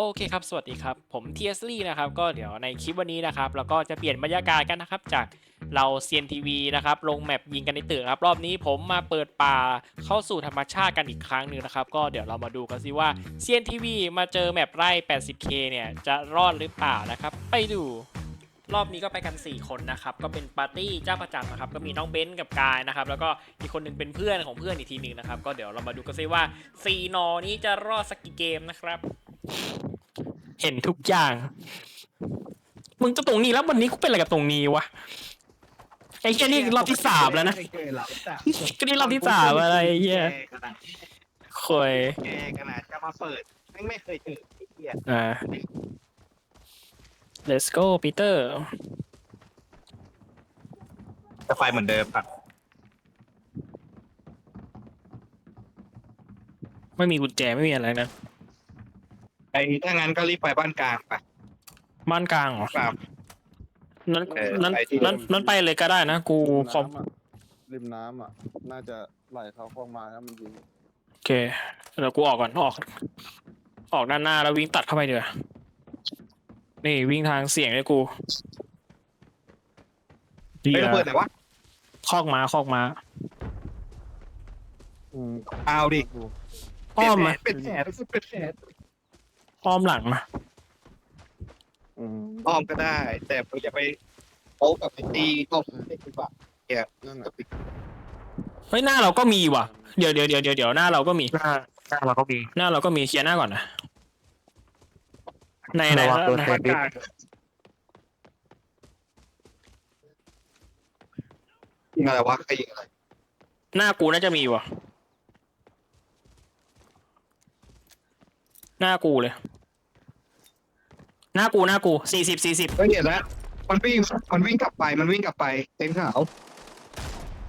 โอเคครับ สวัสดีครับ ผมเทียสลี่นะครับ ก็เดี๋ยวในคลิปวันนี้นะครับ เราก็จะเปลี่ยนบรรยากาศกันนะครับ จากเราเซียนทีวีนะครับ ลงแมปยิงกันในตึกครับ รอบนี้ผมมาเปิดป่าเข้าสู่ธรรมชาติกันอีกครั้งหนึ่งนะครับ ก็เดี๋ยวเรามาดูกันสิว่าเซียนทีวีมาเจอแมปไร่ 80k เนี่ย จะรอดหรือเปล่านะครับ ไปดู รอบนี้ก็ไปกัน 4 คนนะครับ ก็เป็นปาร์ตี้เจ้าประจำนะครับ ก็มีน้องเบนซ์กับกายนะครับ แล้วก็อีกคนหนึ่งเป็นเพื่อนของเพื่อนอีกทีหนึ่งนะครับ ก็เดี๋ยวเรามาดูกันซิว่า4นอนี้จะรอดสักกี่เกมนะครับ เห็นทุกอย่าง มึงจะตรงนี้แล้ววันนี้กูเป็นอะไรกับตรงนี้วะไอ้แค่นี่รอบที่สามแล้วนะเคยหลับจ้ะก็นี่รอบที่สามอะไรไอ้เหี้ยแกขนาดคอยแกขนาดจะมาเปิดแม่งไม่เคยเจอไอ้เหี้ยอ่า let's go Peter จะไฟเหมือนเดิมครับไม่มีกุญแจไม่มีอะไรนะ ไอ้ถ้างั้นก็รีบไปบ้านกลางไป บ้านกลางเหรอครับ นั้นเออนั้นไปที่นั้นนั้นไปเลยก็ได้นะ กูขอน้ำอะริมน้ำอะ น่าจะไหลเข้าคลองมาแล้วมันยิงโอเคเดี๋ยวกูออกก่อนออก ออกด้านหน้าแล้ววิ่งตัดเข้าไปเดี๋ยวานี่วิ่งทางเสียงเลยกูไอ้ระเบิดไหนวะคอกม้าคอกม้าอืมเอาดิดูอ้อมมาเป็นแผลเป็นแผล อ้อมหลังมาอืมอ้อมก็ได้ แต่อย่าไปโป๊กับไปตีตบเด็กดีกว่านั่นแหละเฮ้ยหน้าเราก็มีว่ะเดี๋ยวเดี๋ยวเดี๋ยวเดี๋ยวเดี๋ยวหน้าเราก็มี หน้าหน้าเราก็มี หน้าเราก็มีเคลียร์หน้าก่อนนะในในระวังโดนในแซนด์วิชยิงอะไรวะใครยิงอะไรหน้ากูน่าจะมีว่ะ หน้ากูเลย หน้ากูหน้ากูสี่สิบสี่สิบก็เห็นแล้วมันวิ่งมันวิ่งกลับไปมันวิ่งกลับไปเต็นท์ขาว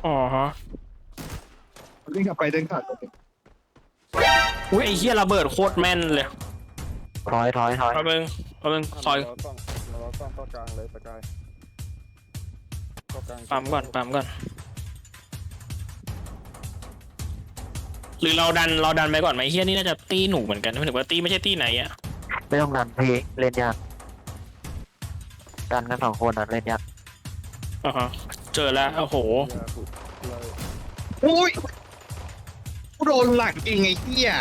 อ๋อฮะมันวิ่งกลับไปเต็นท์ขาวอุ้ยไอ้เหี้ยระเบิดโคตรแม่นเลยถอยถอยถอยแป๊บนึงแป๊บนึงซอยเราต้องเราต้องเข้ากลางเลยตะกายเข้ากลางปั๊มก่อนปั๊มก่อน หรือเราดันเราดันไปก่อนไหมเฮียนี่น่าจะตีหนูเหมือนกันไม่ถึงว่าตีไม่ใช่ตีไหนอะ ไม่ต้องดันเพลงเล่นยากดันกันสองคนอะเล่นยากอ่าฮะเจอแล้วโอ้โหอย่าขุดเลยอุ้ยกูโดนหลังจริงไอ้เหี้ย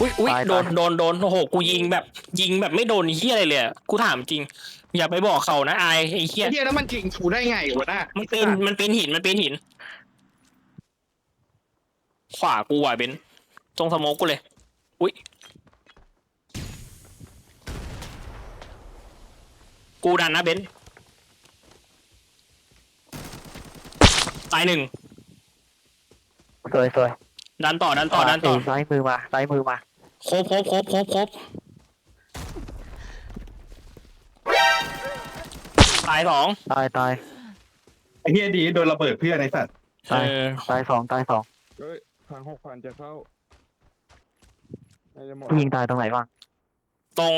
อุ้ยอุ้ยโดนโดนโดนโอ้โหกูยิงแบบ ยิงแบบไม่โดนเฮียอะไรเลยอะกูถามจริง อย่าไปบอกเขานะอายไอ้เฮียไอ้เหี้ยแล้วมันจริงกูได้ไงวะน่ะมันเป็นมันเป็นหินมันเป็นหิน ขวากูอะเบน ตรงสโมกกูเลย อุ้ย กูดันนะเบนตายหนึ่ง สวยสวยดันต่อ ดันต่อ ดันต่อ ซ้ายมือมาซ้ายมือมาครบครบครบครบครบตายสองตายตายไอ้เหี้ยดีโดนระเบิดเพื่อนไอ้สัตว์เออ ตายสองตายสอง เฮ้ยทางหกพันจะเข้า น่าจะหมดยิงตายตรงไหนบ้างตรง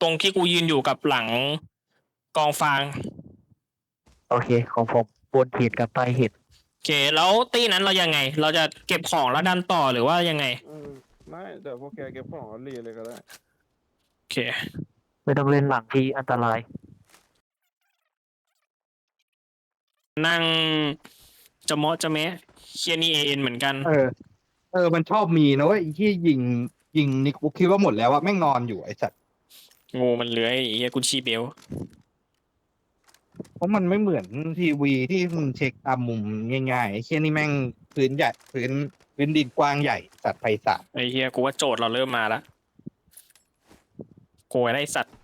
ตรงที่กูยืนอยู่กับหลังกองฟางโอเค ของผมบนหินกับใต้หินโอเค แล้วตีนั้นเรายังไง เราจะเก็บของแล้วดันต่อหรือว่ายังไงอืมไม่แต่พวกแกเก็บของแล้วรีเลยก็ได้ โอเค ไม่ต้องเล่นหลังที่อันตราย นั่งจะเมาะจะแมะเชียนี่เอ็นเหมือนกัน เออ เออมันชอบมีนะเว้ยไอ้ที่ยิงยิงนี่กูคิดว่าหมดแล้วอะแม่งนอนอยู่ไอ้สัตว์งูมันเลื้อยไอ้เฮียกุชชี่เบลเพราะมันไม่เหมือนทีวีที่มึงเช็คตามมุมง่ายๆไอ้เชี่ยนี่แม่งพื้นใหญ่พื้นพื้นดินกว้างใหญ่สัตว์ไพศาลไอ้เฮียกูว่าโจทย์เราเริ่มมาแล้วโกยได้สัตว์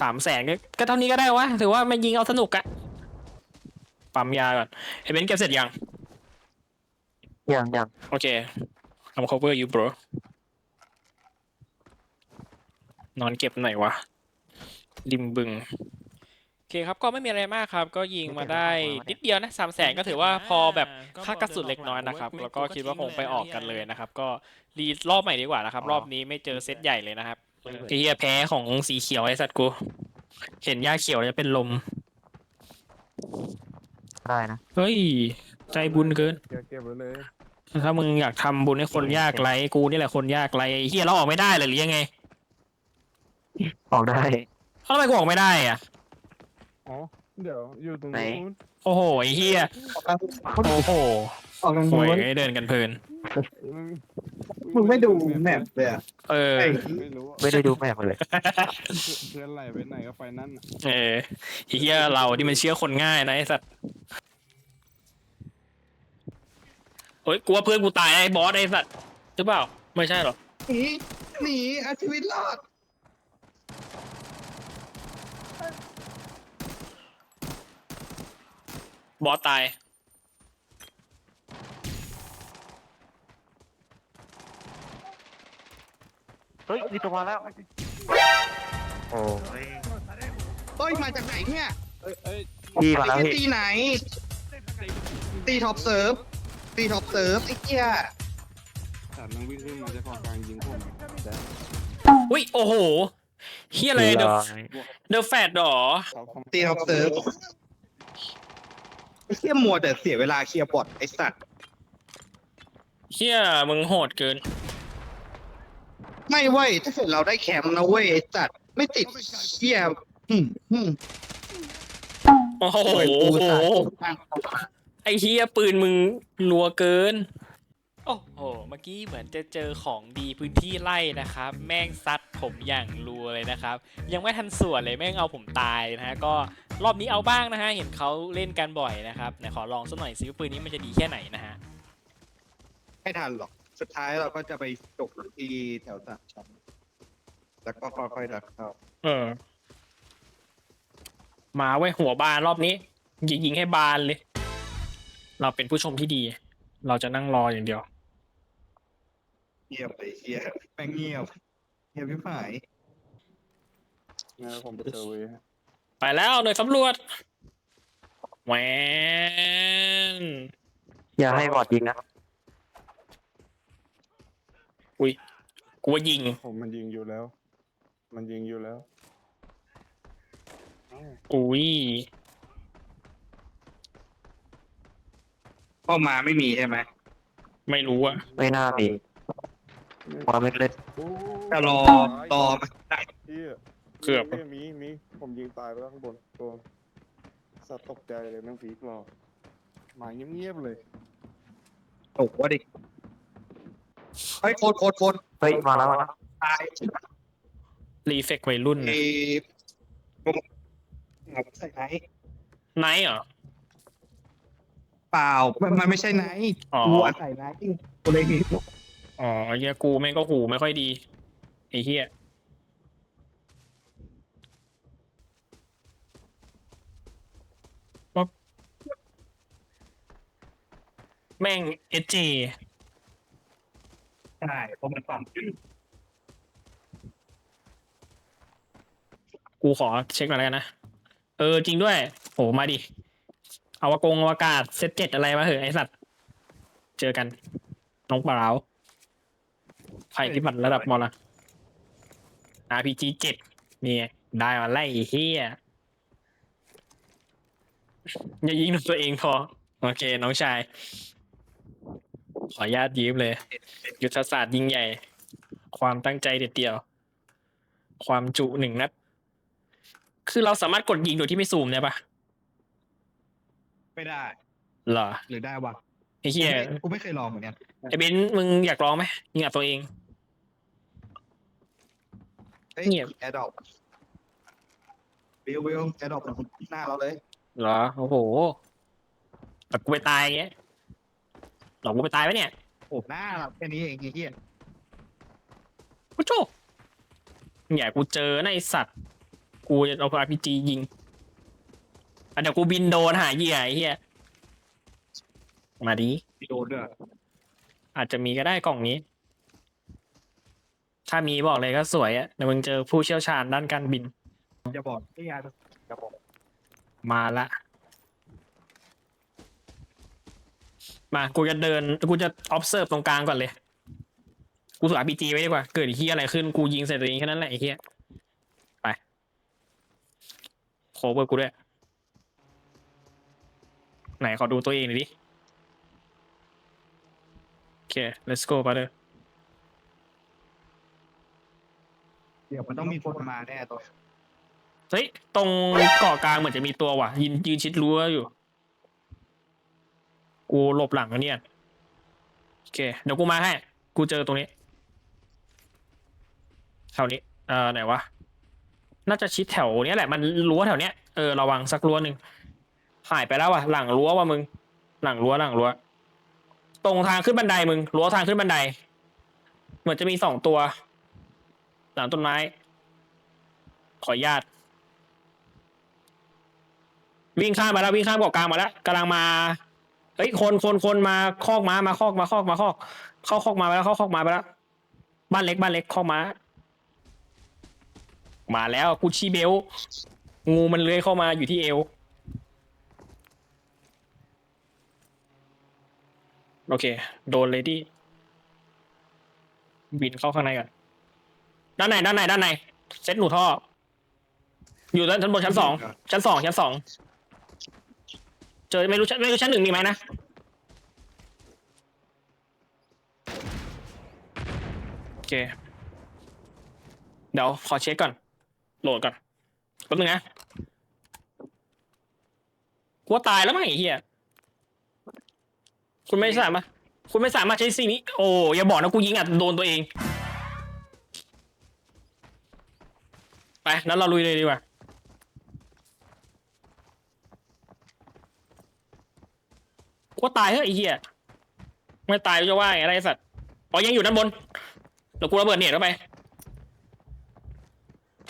สามแสนก็ก็เท่านี้ก็ได้วะถือว่ามันยิงเอาสนุกอะปั๊มยาก่อนไอ้เบนซ์เก็บเสร็จยัง อย่างอย่างโอเค I'm cover you bro นอนเก็บไหนวะริมบึง โอเคครับก็ไม่มีอะไรมากครับ ก็ยิงมาได้นิดเดียวนะสามแสนก็ถือว่าพอแบบค่ากระสุนเล็กน้อยนะครับ แล้วก็คิดว่าคงไปออกกันเลยนะครับ ก็รีรอบใหม่ดีกว่านะครับ รอบนี้ไม่เจอเซตใหญ่เลยนะครับไอ้เหี้ยแพ้ของสีเขียวไอ้สัตว์กู เห็นหญ้าเขียวจะเป็นลม ได้นะ เฮ้ย ใจบุญเกินแกเก็บไว้เลย ถ้ามึงอยากทำบุญให้คนยากไร้กูนี่แหละคนยากไร้ไอ้เฮียเราออกไม่ได้เลยหรือยังไงออกได้ เอ้าทำไมกูออกไม่ได้อะอ๋อ เดี๋ยวอยู่ตรงไหนนู้นโอ้โหไอ้เฮียโอ้โหออกทางโวยนู้นเดินกันเพลิน มึงไม่ดูแมพเลยอะเออ ไอ้ไม่รู้อะไม่ได้ดูแม่มันเลย เพื่อนไหลไปไหนก็ไปนั่นน่ะ เออไอ้เฮียเราที่มันเชื่อคนง่ายนะไอ้สัตว์ เฮ้ยกูว่าเพื่อนกูตายไอ้บอสไอ้สัตว์หรือเปล่า ไม่ใช่หรอ หนีหนีเอาชีวิตรอดบอสตาย เฮ้ยมีตัวมาแล้ว โอ้ยเฮ้ยมาจากไหนเนี่ยเอ้ยเอ้ยพี่มาแล้วไอ้พี่ ตีไหน ตีท็อปเซิร์ฟ ตีท็อปเซิร์ฟไอ้เหี้ยสัตว์มันวิ่งขึ้นมาจะก่อกลางยิงผมแต่อุ้ยโอ้โหเฮียอะไรเดอะร้อยเดอะแฟดหรอเขาเขาตีท็อปเซิร์ฟไอ้เหี้ยมัวแต่เสียเวลาเคลียร์บอทไอ้สัตว์เฮียมึงโหดเกิน ไม่เว้ยถ้าเกิดเราได้แคมป์นะเว้ยไอ้สัตว์ไม่ติดเหี้ยอืมอืมโอ้โห โอ้ยกูสายไอ้เฮียปืนมึงรัวเกิน โอ้โห เมื่อกี้เหมือนจะเจอของดีพื้นที่ไล่นะครับ แม่งซัดผมอย่างรัวเลยนะครับ ยังไม่ทันส่วนเลยแม่งเอาผมตายนะฮะ ก็รอบนี้เอาบ้างนะฮะ เห็นเขาเล่นกันบ่อยนะครับไหนขอลองสักหน่อยซิว่าปืนนี้มันจะดีแค่ไหนนะฮะ ไม่ทันหรอก สุดท้ายเราก็จะไปจบที่แถวสามชั้นแล้วก็ค่อยๆดักเข้าเออ มาไว้ยหัวบานรอบนี้ยิงยิงให้บานเลย เราเป็นผู้ชมที่ดี เราจะนั่งรออย่างเดียว เงียบเลยเฮียแม่งเงียบเงียบพี่ฝ่ายเออผมไปเจอเว้ยไปแล้วหน่วยสำรวจแหวนอย่าให้บอดยิงนะกูว่ายิง ผมมันยิงอยู่แล้ว มันยิงอยู่แล้วเอ้า อุ้ยพ่อมาไม่มีใช่ไหมไม่รู้อะไม่น่ามีมาไม่เล่นโอ้จะรอรอมาได้เหี้ยเกือบมีมีมีผมยิงตายไปแล้วข้างบนตัวสัตว์ตกใจเลยแม่งพีกรอมาเงียบๆเลยตกว่าดิเฮ้ยโคตรโคตรโคตรเฮ้ยมาแล้วมาแล้วตายรีเฟกวัยรุ่นเอนะผมใส่ไหน ไนท์เหรอ เปล่า มันมันไม่ใช่ไหนอ๋อ กูอาศัยไหนกูเลยมีอ๋อไอ้เฮียกูแม่งก็หูไม่ค่อยดีไอ้เฮียป๊อปแม่งเอเจใช่เพราะมันความกูขอเช็คหน่อยแล้วกันนะ เออจริงด้วย โห มาดิ อาวกงอวกาศเซตเจ็ดอะไรมาเหอะไอสัตว์ เจอกัน น้องเปล่าภัยพิบัติระดับมอละ RPG เจ็ดนี่ไงได้มาไล่เฮียอย่ายิงตัวเองพอ โอเค น้องชาย ขออนุญาตยืมเลย ยุทธศาสตร์ยิ่งใหญ่ ความตั้งใจเด็ดเดี่ยว ความจุหนึ่งนัด คือเราสามารถกดยิงโดยที่ไม่ซูมได้ปะ ไม่ได้ เหรอหรือได้วะไอ้เหี้ยกูไม่เคยลองเหมือนกันไอ้เบนซ์มึงอยากลองไหมยิงอัดตัวเองเฮ้ยเงียบ แอดดอปวิววิวแอดดอปหน้าเราเลย เหรอโอ้โหแต่กูไปตายอย่างเงี้ยหลอกกูไปตายปะเนี่ยโอ้หน้าเราแค่นี้เองไอ้เหี้ยกูโจอย่ากูเจอนะไอสัตว์ กูจะเอาอาร์พีจียิง อะเดี๋ยวกูบินโดนหาเหยื่อไอ้เหี้ยมาดิมีโดนด้วยอาจจะมีก็ได้กล่องนี้ ถ้ามีบอกเลยก็สวยอะเดี๋ยวมึงเจอผู้เชี่ยวชาญด้านการบินจะบอกที่ยาจะบอกมาละ มา กูจะเดิน กูจะ observe ตรงกลางก่อนเลย กูสู RPG ไว้ดีกว่า เกิดไอ้เฮียอะไรขึ้น กูยิงใส่ตัวเองแค่นั้นแหละไอ้เฮียไป โคเวอร์กูด้วย ไหนขอดูตัวเองหน่อยดิเค let's go brother เดี๋ยวมันต้องมีคนมาแน่ตัวเฮ้ย ตรงเกาะกลางเหมือนจะมีตัวว่ะ ยืนยืนชิดรั้วอยู่ กูหลบหลังแล้วเนี่ย โอเค เดี๋ยวกูมาให้ กูเจอตรงนี้แถวนี้ เออไหนวะ น่าจะชิดแถวเนี้ยแหละ มันรั้วแถวเนี้ย เออ ระวังสักรั้วหนึ่ง หายไปแล้วว่ะหลังรั้วว่ะมึง หลังรั้วหลังรั้ว ตรงทางขึ้นบันไดมึงรั้วทางขึ้นบันได เหมือนจะมีสองตัว หลังต้นไม้ ขออนุญาต วิ่งข้ามมาแล้ววิ่งข้ามเกาะกลางมาแล้วกำลังมาเฮ้ยคนคนคนมาคอกม้ามาคอกมาคอกมาคอก เข้าคอกมาไปแล้วเข้าคอกมาไปแล้วบ้านเล็กบ้านเล็กคอกม้า มาแล้วกุชชี่เบล งูมันเลื้อยเข้ามาอยู่ที่เอว โอเค โดนเลยดิบินเข้าข้างในก่อน ด้านไหนด้านไหนด้านไหนเซ็ตหนูท่อ อยู่ด้านชั้นบนชั้นสองชั้นสองชั้นสองเจอไม่รู้ชั้นไม่รู้ชั้นหนึ่งมีไหมนะโอเค เดี๋ยวขอเช็คก่อน โหลดก่อนแป๊บนึงนะกูว่าตายแล้วมั้งไอ้เหี้ย คุณไม่สามารถคุณไม่สามารถใช้สิ่งนี้ โอ้อย่าบอกนะกูยิงอะโดนตัวเอง ไปนั้นเราลุยเลยดีกว่ากูตายเฮ้ยไอ้เหี้ยไม่ตายกูจะว่าไงไรไอ้สัตว์อ๋อยังอยู่ด้านบนเดี๋ยวกูระเบิดเน็ตเข้าไป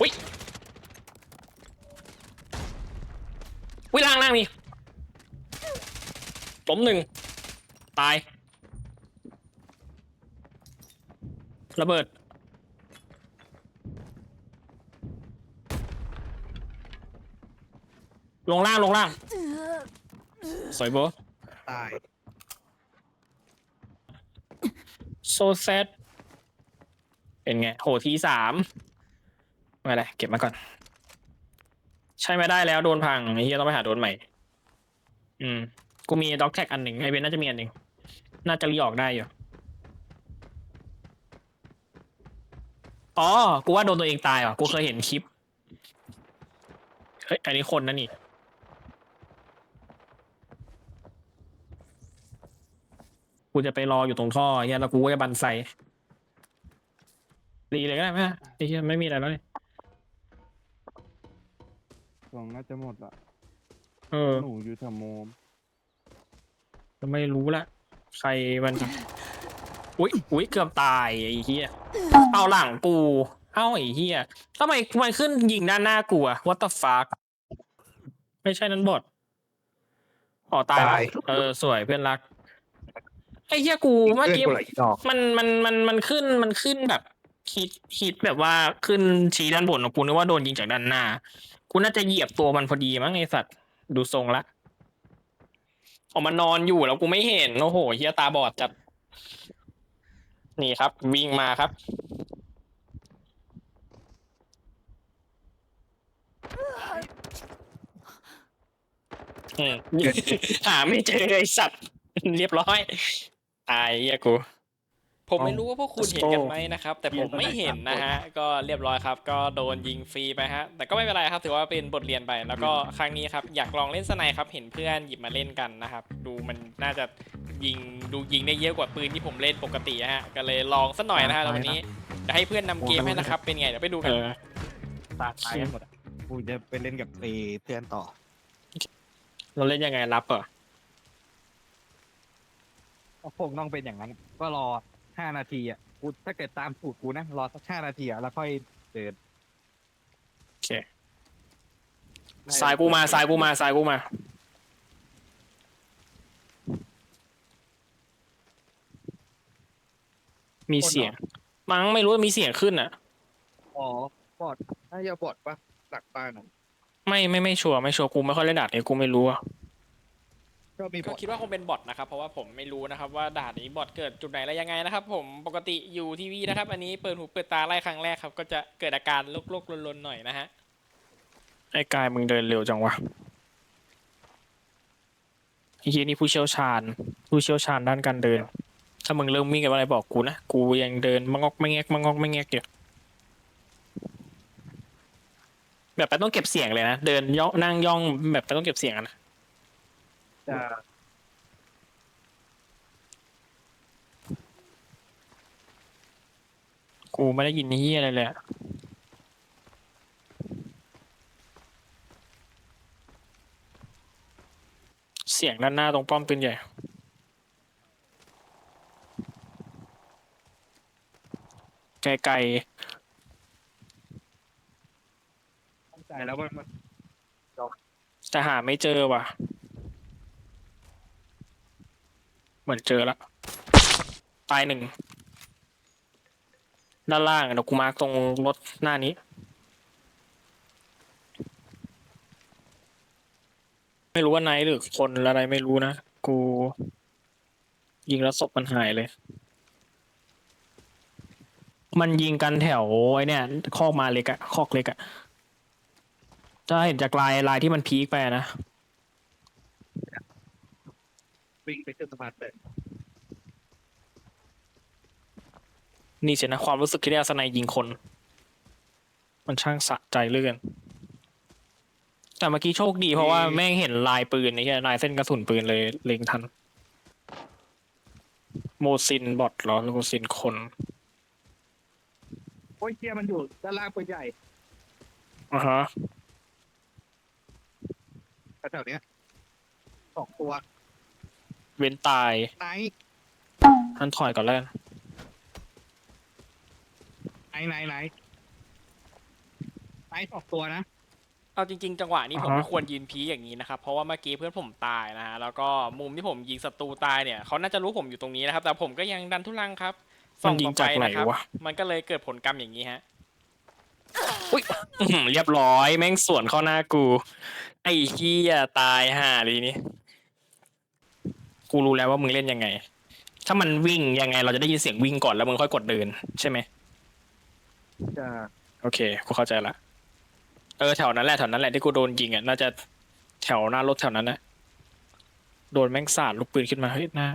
อุ้ยอุ้ยล่างล่างมีล้มหนึ่ง ตาย ระเบิด ลงล่างลงล่าง สวยโบตาย โซเซตเป็นไง โหทีสามไม่เป็นไรเก็บมาก่อน ใช้ไม่ได้แล้วโดนพังไอ้เฮียต้องไปหาโดนใหม่ อืม กูมีด็อกแท็กอันหนึ่งไอเบนน่าจะมีอันหนึ่ง น่าจะรีออกได้อยู่ อ๋อ กูว่าโดนตัวเองตายว่ะ กูเคยเห็นคลิป เฮ้ย อันนี้คนนะนี่ กูจะไปรออยู่ตรงท่อเฮียแล้วกูก็จะบันไซรีเลยก็ได้ไหมไอ้เฮียไม่มีอะไรแล้วเลยกล่องน่าจะหมดละ เออ หนูอยู่แถวโมม จะไม่รู้ละ ใครมันจะอุ้ยอุ้ยเกือบตายไอ้เฮียเอาหลังกูเอาไอ้เฮียทำไมมันขึ้นยิงด้านหน้ากูอะ what the fuck ไม่ใช่นั้นบทอ๋อตายละเออสวยเพื่อนรัก ไอ้เฮียกูเมื่อเพื่อนกี้กูไหลดอกมันมันมันมันขึ้นมันขึ้นแบบฮิตฮิตแบบว่าขึ้นชี้ด้านบนของกูนึกว่าโดนยิงจากด้านหน้า กูน่าจะเหยียบตัวมันพอดีมั้งไอสัตว์ ดูทรงละ ออกมานอนอยู่แล้วกูไม่เห็นโอ้โหเฮียตาบอดจัด นี่ครับ วิ่งมาครับ อืม หาไม่เจอไอสัตว์ เรียบร้อย ตายเฮียกู ผมไม่รู้ว่าพวกคุณเห็นกันไหมนะครับ แต่ผมไม่เห็นนะฮะ ก็เรียบร้อยครับ ก็โดนยิงฟรีไปฮะ แต่ก็ไม่เป็นไรครับ ถือว่าเป็นบทเรียนไป แล้วก็ครั้งนี้ครับ อยากลองเล่นสไนครับ เห็นเพื่อนหยิบมาเล่นกันนะครับ ดูมันน่าจะยิง ดูยิงได้เยอะกว่าปืนที่ผมเล่นปกติฮะ ก็เลยลองสักหน่อยนะฮะแล้ววันนี้จะให้เพื่อนนำเกมให้นะครับ เป็นไงเดี๋ยวไปดูกันตายตายกันหมดอะกูจะไปเล่นกับเอเพื่อนต่อ เราเล่นยังไงรับเหรอก็คงต้องเป็นอย่างนั้น ก็รอ ห้านาทีอะกูถ้าเกิดตามสูตรกูนะรอสักห้านาทีอะแล้วค่อยเดินโอเคสายกูมาสายกูมาสายกูมา มีเสียง มั้งไม่รู้ว่ามีเสียงขึ้นอะ อ๋อบอดน่าจะบอดปะหลักบ้านอะไม่ไม่ไม่ชัวร์ไม่ชัวร์กูไม่ค่อยเล่นดาดนี้กูไม่รู้อะ ก็มีบก็อดคิดว่าคงเป็นบอทนะครับ เพราะว่าผมไม่รู้นะครับว่าด่านนี้บอทเกิดจุดไหนอะไรยังไงนะครับ ผมปกติอยู่ทีวีนะครับ อันนี้เปิดหูเปิดตาไล่ครั้งแรกครับ ก็จะเกิดอาการโลกๆลนๆหน่อยนะฮะไอ้กายมึงเดินเร็วจังวะไอ้เฮียนี่ผู้เชี่ยวชาญ ผู้เชี่ยวชาญด้านการเดิน ถ้ามึงเริ่มวิ่งกับอะไรบอกกูนะกูยังเดินมางอกไม่แงกมางอกไม่แงกอยู่แบบไปต้องเก็บเสียงเลยนะเดินย่องนั่งย่องแบบไปต้องเก็บเสียงอะนะ จะกูไม่ได้ยินนี่อะไรเลยอะเสียงด้านหน้าตรงป้อมปืนใหญ่ ไกลเข้าใจแล้วว่ามันๆแต่หาไม่เจอว่ะ เห มือนเจอละตายหนึ่งด้านล่างอะเดี๋ยวกูมาตรงรถหน้านี้ ไม่รู้ว่าไนท์หรือคนอะไรไม่รู้นะ กู ยิงแล้วศพมันหายเลย มันยิงกันแถวไอ้เนี่ยคอกมาเล็กอะคอกเล็กอะจะเห็นจากลายลายที่มันพีคไปนะ วิ่งไปขึ้นสะพานเปิดนี่สินะ ความรู้สึกที่ได้อาสนัยยิงคน มันช่างสะใจเหลือเกินแต่เมื่อกี้โชคดีเพราะว่าแม่งเห็นลายปืนไอ้เหี้ยลายเส้นกระสุนปืนเลยเล็งทัน โมซินบอทเหรอโมซินคน โอ้ยเฮียมันอยู่ด้านล่างปืนใหญ่อะฮะแถวๆเนี้ยสองตัว เว้นตายไนท์ท่านถอยก่อนแล้วกันไนท์ไนท์ไนท์ไนท์สองตัวนะ เอาจริง ๆ จังหวะนี้ผมอ่าฮะ ไม่ควรยืนพีอย่างนี้นะครับ เพราะว่าเมื่อกี้เพื่อนผมตายนะฮะแล้วก็มุมที่ผมยิงศัตรูตายเนี่ยเขาน่าจะรู้ผมอยู่ตรงนี้นะครับ แต่ผมก็ยังดันทุลังครับส่องมันยิต่งอจากไปไหนนะครับวะมันก็เลยเกิดผลกรรมอย่างนี้ฮะอุ้ยอื้อหือเรียบร้อยแม่งสวนเข้าหน้ากู ไอ้เหี้ยตายห่าเลยนี่ กูรู้แล้วว่ามึงเล่นยังไง ถ้ามันวิ่งยังไง เราจะได้ยินเสียงวิ่งก่อนแล้วมึงค่อยกดเดิน ใช่ไหมจะโอเคกูเข้าใจละเออแถวนั้นแหละแถวนั้นแหละที่กูโดนยิงอะน่าจะแถวหน้ารถแถวนั้นนะโดนแม่งสาดลูกปืนขึ้นมาเฮ้ยหน้า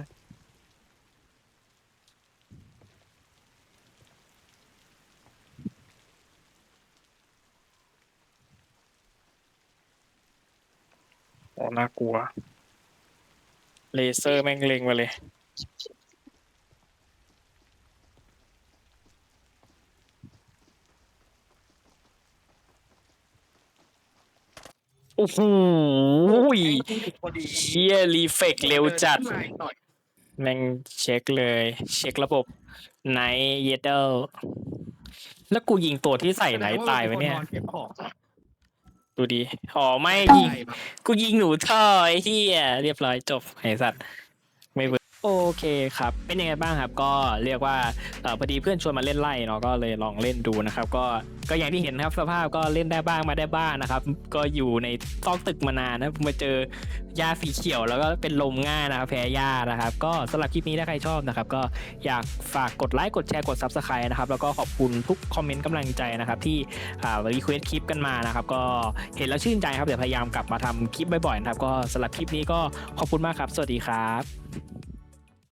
โอ้น่ากลัว เลเซอร์แม่งเล็งมาเลย โอ้โหพอดีเชียรีเฟกเร็วจัด หน่อยแม่งเช็คเลย เช็คระบบไนเยเดอร์แล้วกูยิงตัวที่ใส่ไหนตายไว้เนี่ย แสดงว่ามีคอเก็บของ ดูดี อ๋อไม่ยิงกูยิงหนูท่อไอ้เหี้ยเรียบร้อยจบไอ้สัตว์ไม่เวิร์ก โอเคครับ เป็นยังไงบ้างครับ ก็เรียกว่าออพอดีเพื่อนชวนมาเล่นไล่เนาะก็เลยลองเล่นดูนะครับ ก็ก็อย่างที่เห็นครับสภาพก็เล่นได้บ้างมาได้บ้างนะครับ ก็อยู่ในซอกตึกมานานนะมาเจอหญ้าสีเขียว แล้วก็เป็นลมง่ายนะครับแพ้หญ้านะครับ ก็สำหรับคลิปนี้ถ้าใครชอบนะครับ ก็อยากฝากกดไลค์กดแชร์กด Subscribe นะครับแล้วก็ขอบคุณทุกคอมเมนต์กำลังใจนะครับ ที่รีเควสคลิปกันมานะครับ ก็เห็นแล้วชื่นใจครับเดี๋ยวพยายามกลับมาทำคลิปบ่อยๆนะครับ ก็สำหรับคลิปนี้ก็ขอบคุณมากครับ สวัสดีครับ